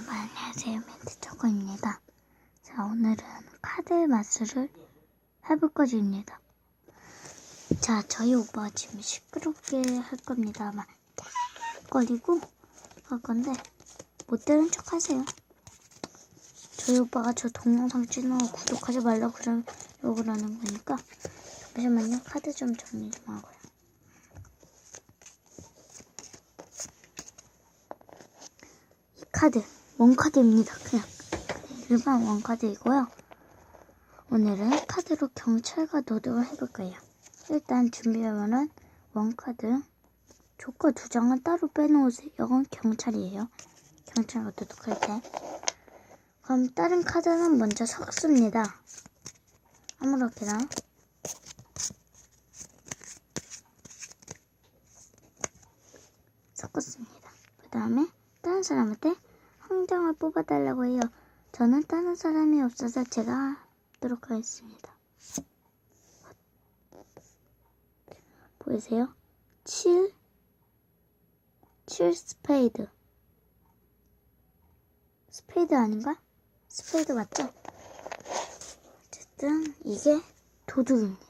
여러분 안녕하세요 멘트 초코입니다. 자 오늘은 카드 마술을 해볼 것입니다. 자 저희 오빠가 지금 시끄럽게 할 겁니다. 아마 거리고 할 건데 못 들은 척 하세요. 저희 오빠가 저 동영상 찍는 거 구독하지 말라고 그러려고 그러는 거니까 잠시만요 카드 좀 정리 좀 하고요. 이 카드 원카드입니다. 그냥 일반 원카드이고요. 오늘은 카드로 경찰과 도둑을 해볼 거예요. 일단 준비하면은 원카드 조커 두 장은 따로 빼놓으세요. 이건 경찰이에요. 경찰과 도둑할 때. 그럼 다른 카드는 먼저 섞습니다. 아무렇게나. 섞었습니다. 그 다음에 다른 사람한테 한 장을 뽑아달라고 해요. 저는 다른 사람이 없어서 제가 하도록 하겠습니다. 보이세요? 7, 7 스페이드. 스페이드 아닌가? 스페이드 맞죠? 어쨌든 이게 도둑입니다.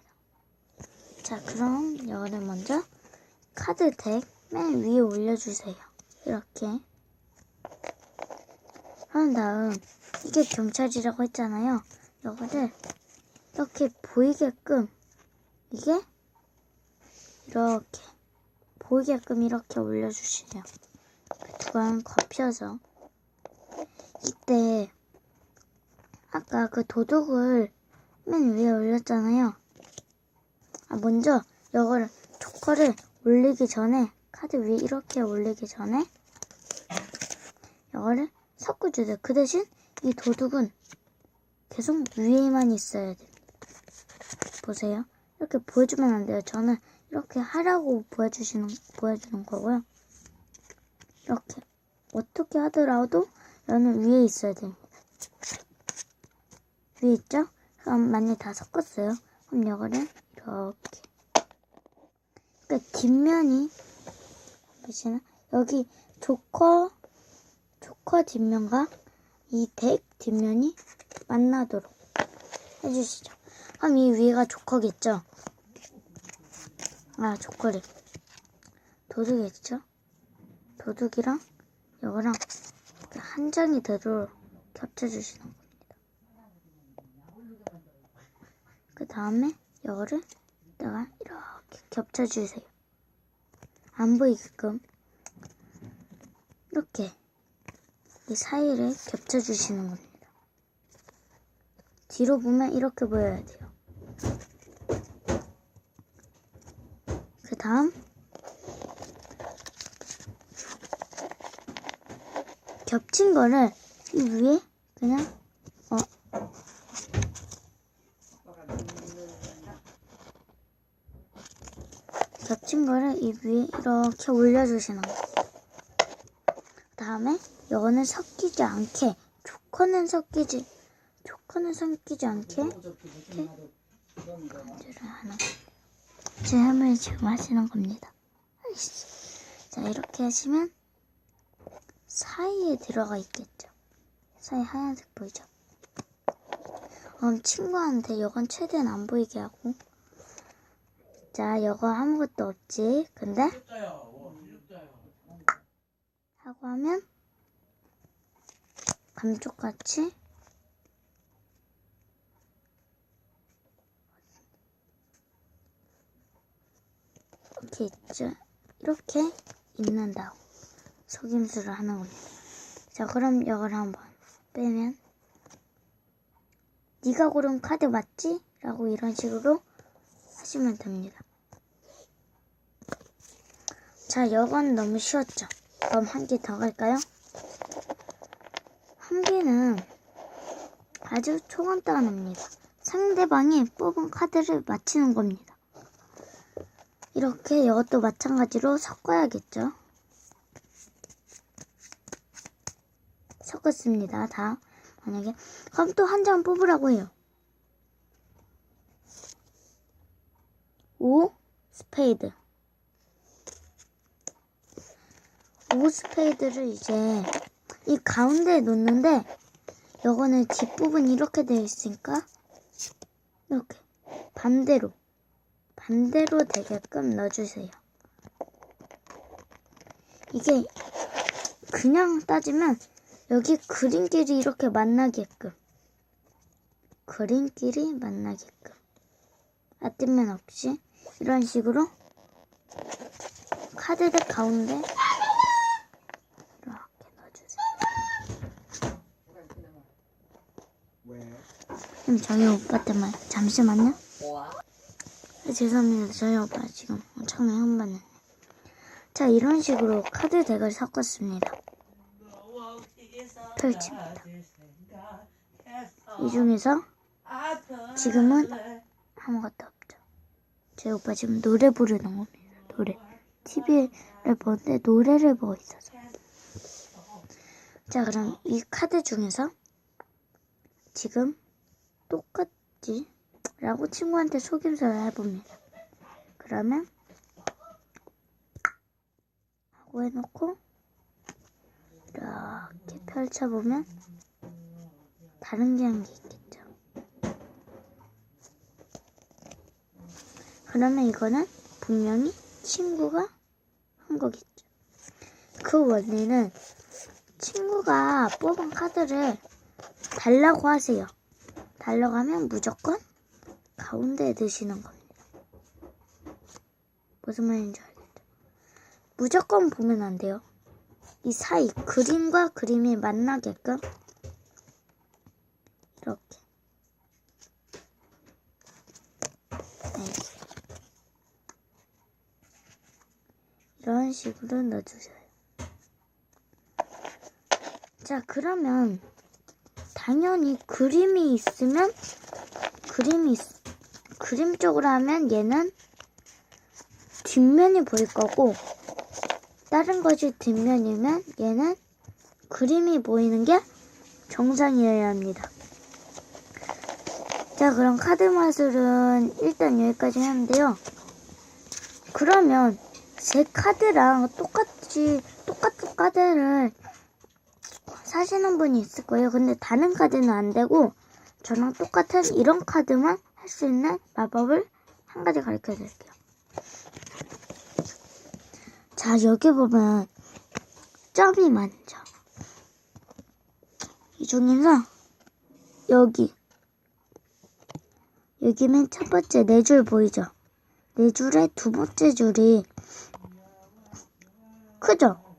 자, 그럼 이거를 먼저 카드 덱 맨 위에 올려주세요. 이렇게. 한 다음 이게 경찰이라고 했잖아요. 이거를 이렇게 보이게끔 이게 이렇게 보이게끔 이렇게 올려주시면 두번 걷혀서 이때 아까 그 도둑을 맨 위에 올렸잖아요. 아 먼저 이거를 조커를 올리기 전에 카드 위에 이렇게 올리기 전에 이거를 섞어주세요. 그 대신 이 도둑은 계속 위에만 있어야 됩니다. 보세요. 이렇게 보여주면 안 돼요. 저는 이렇게 하라고 보여주시는, 보여주는 거고요. 이렇게. 어떻게 하더라도 얘는 위에 있어야 됩니다. 위에 있죠? 그럼 만약에 다 섞었어요. 그럼 이거를 이렇게. 그러니까 뒷면이 보시나? 여기 조커, 조커 뒷면과 이 덱 뒷면이 만나도록 해주시죠. 그럼 이 위가 조커겠죠? 아, 조커래. 도둑이겠죠? 도둑이랑 이거랑 한 장이 되도록 겹쳐주시는 겁니다. 그 다음에 이거를 이따가 이렇게 겹쳐주세요. 안 보이게끔 이렇게 이 사이를 겹쳐주시는 겁니다. 뒤로 보면 이렇게 보여야 돼요. 그 다음 겹친 거를 이 위에 그냥 어 겹친 거를 이 위에 이렇게 올려주시는 거예요. 그 다음에 이거는 섞이지 않게 조커는 섞이지 조커는 섞이지 않게 이렇게 간주를 하는 거예요. 제 할머니 지금 하시는 겁니다. 자 이렇게 하시면 사이에 들어가 있겠죠. 사이 하얀색 보이죠? 그럼 친구한테 이건 최대한 안 보이게 하고 자 이거 아무것도 없지 근데 하고 하면 감쪽같이 이렇게 있죠 이렇게 있는다고 속임수를 하는 겁니다 자 그럼 이걸 한번 빼면 네가 고른 카드 맞지? 라고 이런 식으로 하시면 됩니다. 자, 이건 너무 쉬웠죠? 그럼 한 개 더 갈까요? 한 개는 아주 초간단합니다. 상대방이 뽑은 카드를 맞히는 겁니다. 이렇게 이것도 마찬가지로 섞어야겠죠? 섞었습니다. 다. 만약에 그럼 또 한 장 뽑으라고 해요. 5 스페이드 5 스페이드를 이제 이 가운데에 놓는데 요거는 뒷부분이 이렇게 되어 있으니까 이렇게 반대로 반대로 되게끔 넣어주세요. 이게 그냥 따지면 여기 그림끼리 이렇게 만나게끔 그림끼리 만나게끔 아ጢ면 없이 이런 식으로 카드를 가운데 이렇게 넣어주세요. 왜? 지금 저희 오빠 때문에 잠시만요. 네, 죄송합니다. 저희 오빠 지금 엄청나게 흥분했네. 자 이런 식으로 카드 덱을 섞었습니다. 펼칩니다. 이 중에서 지금은 아무것도 없죠. 제 오빠 지금 노래 부르는 겁니다. 노래. TV를 보는데 노래를 보고 있어서. 자, 그럼 이 카드 중에서 지금 똑같지? 라고 친구한테 속임수를 해봅니다. 그러면 하고 해놓고 이렇게 펼쳐보면 다른 게 한 게 있겠죠. 그러면 이거는 분명히 친구가 한 거겠죠. 그 원리는 친구가 뽑은 카드를 달라고 하세요. 하면 무조건 가운데에 넣으시는 겁니다. 무슨 말인지 알겠죠? 무조건 보면 안 돼요. 이 사이 그림과 그림이 만나게끔 이렇게 네. 이런 식으로 넣어주세요. 자 그러면 당연히 그림이 있으면 그림이 있, 그림 쪽으로 하면 얘는 뒷면이 보일 거고 다른 것이 뒷면이면 얘는 그림이 보이는 게 정상이어야 합니다. 자, 그럼 카드 마술은 일단 여기까지 하는데요. 그러면 제 카드랑 똑같이 똑같은 카드를 사시는 분이 있을 거예요. 근데 다른 카드는 안 되고 저랑 똑같은 이런 카드만 할 수 있는 마법을 한 가지 가르쳐 드릴게요. 자, 여기 보면 점이 많죠. 이 중에서 여기 여기 맨 첫 번째 네 줄 보이죠? 네 줄의 두 번째 줄이 크죠?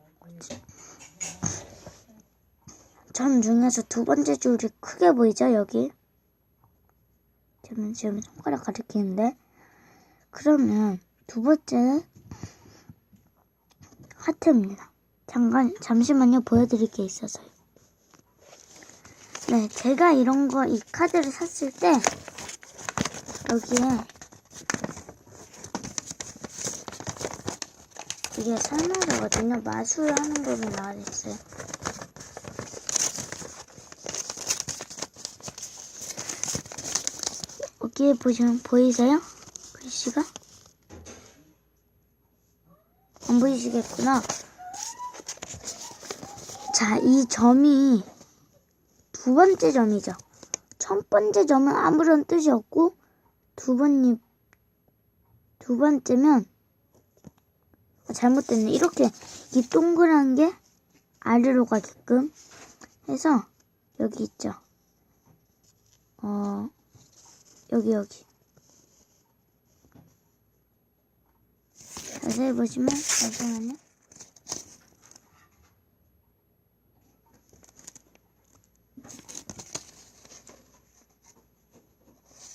점 중에서 두 번째 줄이 크게 보이죠? 여기 지금 지금 손가락 가리키는데 그러면 두 번째는 하트입니다. 잠깐 잠시만요 보여드릴 게 있어서요. 네, 제가 이런 거 이 카드를 샀을 때 여기에 이게 설명서거든요. 마술 하는 법이 나와 있어요. 여기에 보시면 보이세요? 글씨가? 안 보이시겠구나. 자, 이 점이 두 번째 점이죠. 첫 번째 점은 아무런 뜻이 없고 두 번이 두 번째면 아, 잘못됐네. 이렇게 이 동그란 게 아래로 가게끔 해서 여기 있죠. 어 여기 여기 자세히 보시면 잠시만요.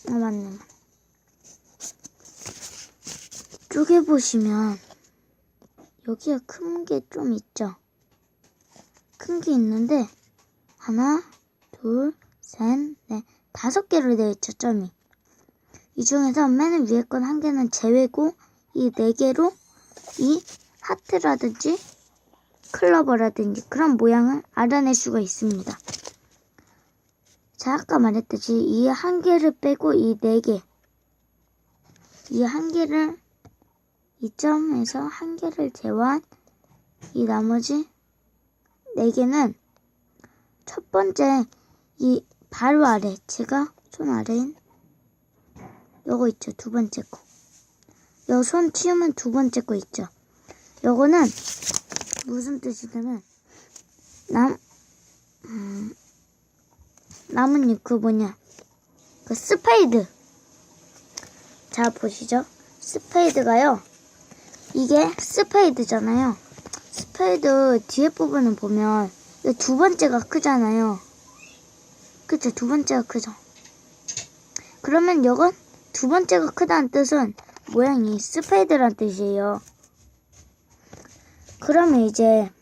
아 맞네. 이쪽에 보시면 여기가 큰 게 좀 있죠. 큰 게 있는데 하나, 둘, 셋, 넷, 다섯 개로 되어 있죠. 점이. 이 중에서 맨 위에 건 한 개는 제외고 이 네 개로 이 하트라든지 클로버라든지 그런 모양을 알아낼 수가 있습니다. 자, 아까 말했듯이 이 한 개를 빼고 이 네 개, 이 한 개를 이 점에서 한 개를 제외한 이 나머지 네 개는 첫 번째 이 바로 아래 제가 손 아래인 요거 있죠 두 번째 거. 요 손 치우면 두 번째 거 있죠. 요거는 무슨 뜻이냐면 남 음, 나뭇잎 그 뭐냐 그 스페이드. 자 보시죠. 스페이드가요 이게 스페이드잖아요. 스페이드 뒤에 부분을 보면 이두 번째가 크잖아요. 그쵸? 두 번째가 크죠. 그러면 이건 두 번째가 크다는 뜻은 모양이 스페이드란 뜻이에요 그러면 이제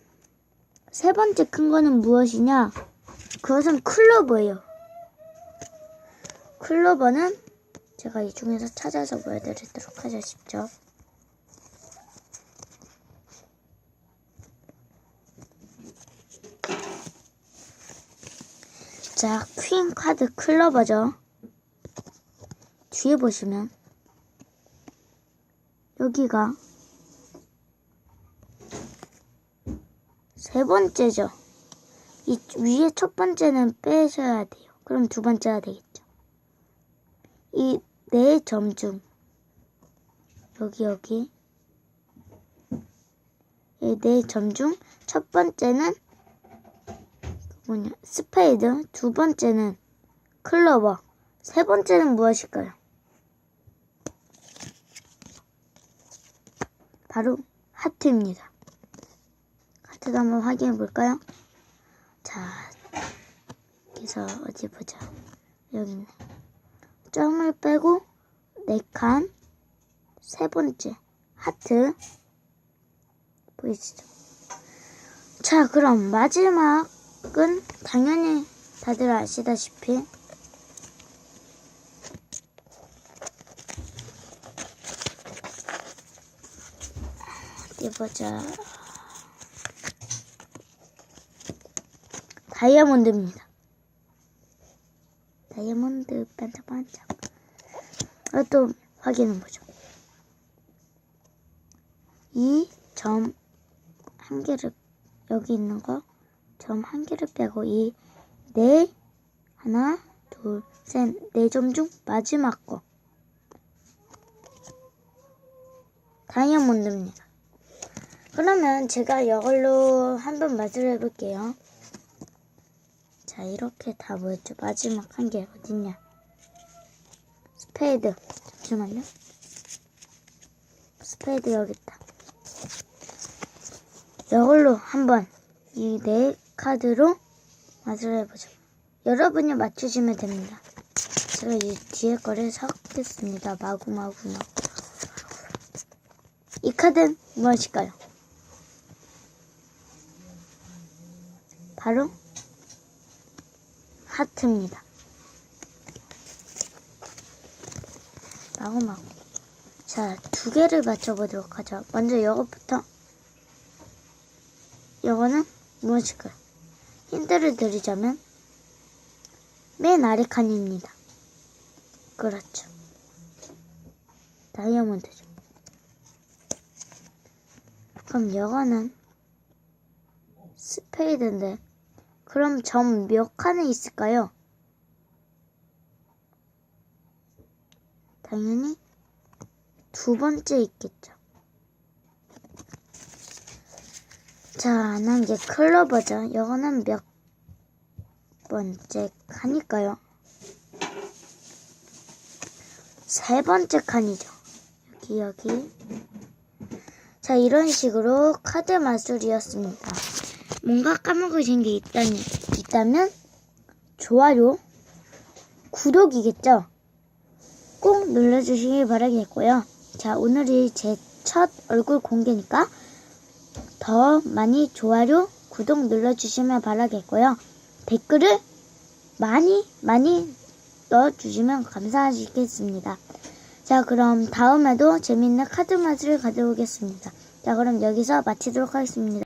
세 번째 큰 거는 무엇이냐 그것은 클로버예요 클로버는 제가 이 중에서 찾아서 보여드리도록 하죠, 직접. 자, 퀸 카드 클로버죠. 뒤에 보시면 여기가 세 번째죠. 이 위에 첫 번째는 빼셔야 돼요. 그럼 두 번째가 되겠죠. 이 네 점 중 여기 여기 이 네 점 중 첫 번째는 뭐냐 스페이드 두 번째는 클로버 세 번째는 무엇일까요? 바로 하트입니다. 하트도 한번 확인해 볼까요? 자 여기서 어디 보자 여기 있네. 점을 빼고 네 칸, 세 번째 하트 보이시죠? 자, 그럼 마지막은 당연히 다들 아시다시피 어디 보자. 다이아몬드입니다. 다이아몬드 반짝반짝. 아, 또 확인해 보죠. 이 점 한 개를 여기 있는 거 점 한 개를 빼고 이 네 하나 둘 셋 네 점 중 마지막 거 다이아몬드입니다. 그러면 제가 이걸로 한번 맛을 해볼게요. 자 이렇게 다 모였죠. 마지막 한 개 어딨냐? 스페이드 잠시만요. 스페이드 여기 있다. 이걸로 한번 이 네 카드로 맛을 해보죠. 여러분이 맞추시면 됩니다. 제가 이 뒤에 거를 섞겠습니다. 마구마구 마구. 이 카드는 무엇일까요? 바로 하트입니다. 마구마구. 자, 두 개를 맞춰보도록 하죠. 먼저 이것부터. 이거는 무엇일까요? 힌트를 드리자면, 맨 아래 칸입니다. 그렇죠. 다이아몬드죠. 그럼 이거는 스페이드인데, 그럼 점 몇 칸에 있을까요? 당연히 두 번째 있겠죠. 자, 난 이제 클로버죠. 이거는 몇 번째 칸일까요? 세 번째 칸이죠. 여기, 여기. 자, 이런 식으로 카드 마술이었습니다. 뭔가 까먹으신 게 있다니, 있다면 좋아요, 구독이겠죠? 꼭 눌러주시기 바라겠고요. 자, 오늘이 제 첫 얼굴 공개니까 더 많이 좋아요, 구독 눌러주시면 바라겠고요. 댓글을 많이 많이 넣어주시면 감사하시겠습니다. 자, 그럼 다음에도 재밌는 카드 맛을 가져오겠습니다. 자, 그럼 여기서 마치도록 하겠습니다.